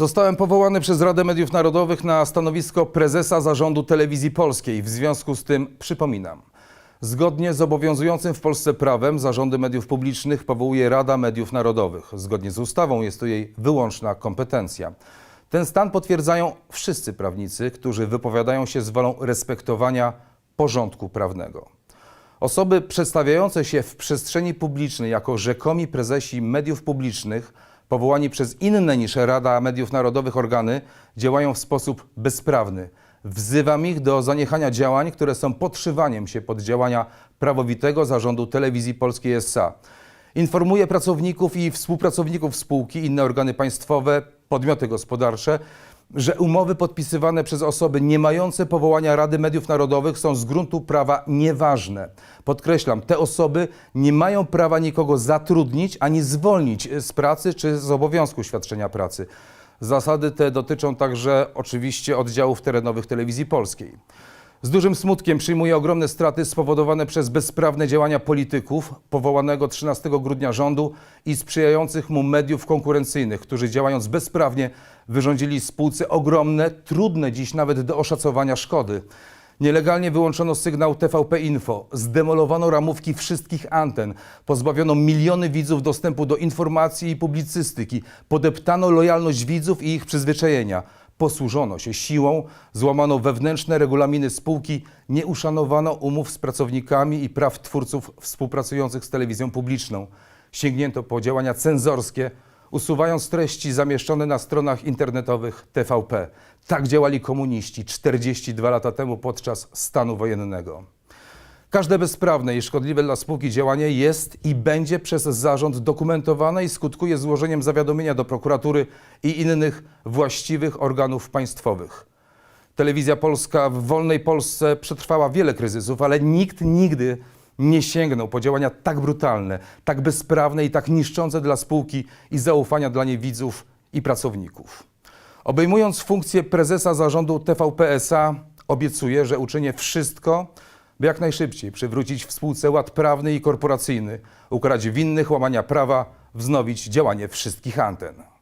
Zostałem powołany przez Radę Mediów Narodowych na stanowisko prezesa zarządu telewizji polskiej. W związku z tym przypominam. Zgodnie z obowiązującym w Polsce prawem zarządy mediów publicznych powołuje Rada Mediów Narodowych. Zgodnie z ustawą jest to jej wyłączna kompetencja. Ten stan potwierdzają wszyscy prawnicy, którzy wypowiadają się z wolą respektowania porządku prawnego. Osoby przedstawiające się w przestrzeni publicznej jako rzekomi prezesi mediów publicznych, powołani przez inne niż Rada Mediów Narodowych organy, działają w sposób bezprawny. Wzywam ich do zaniechania działań, które są podszywaniem się pod działania prawowitego zarządu telewizji polskiej SA. Informuję pracowników i współpracowników spółki, inne organy państwowe, podmioty gospodarcze, że umowy podpisywane przez osoby nie mające powołania Rady Mediów Narodowych są z gruntu prawa nieważne. Podkreślam, te osoby nie mają prawa nikogo zatrudnić ani zwolnić z pracy czy z obowiązku świadczenia pracy. Zasady te dotyczą także oczywiście oddziałów terenowych telewizji polskiej. Z dużym smutkiem przyjmuję ogromne straty spowodowane przez bezprawne działania polityków powołanego 13 grudnia rządu i sprzyjających mu mediów konkurencyjnych, którzy działając bezprawnie wyrządzili spółce ogromne, trudne dziś nawet do oszacowania szkody. Nielegalnie wyłączono sygnał TVP Info, zdemolowano ramówki wszystkich anten, pozbawiono miliony widzów dostępu do informacji i publicystyki, podeptano lojalność widzów i ich przyzwyczajenia. Posłużono się siłą, złamano wewnętrzne regulaminy spółki, nie uszanowano umów z pracownikami i praw twórców współpracujących z telewizją publiczną. Sięgnięto po działania cenzorskie, usuwając treści zamieszczone na stronach internetowych TVP. Tak działali komuniści 42 lata temu podczas stanu wojennego. Każde bezprawne i szkodliwe dla spółki działanie jest i będzie przez zarząd dokumentowane i skutkuje złożeniem zawiadomienia do prokuratury i innych właściwych organów państwowych. Telewizja Polska w wolnej Polsce przetrwała wiele kryzysów, ale nikt nigdy nie sięgnął po działania tak brutalne, tak bezprawne i tak niszczące dla spółki i zaufania dla niej widzów i pracowników. Obejmując funkcję prezesa zarządu TVP SA, obiecuję, że uczynię wszystko, by jak najszybciej przywrócić w spółce ład prawny i korporacyjny, ukarać winnych łamania prawa, wznowić działanie wszystkich anten.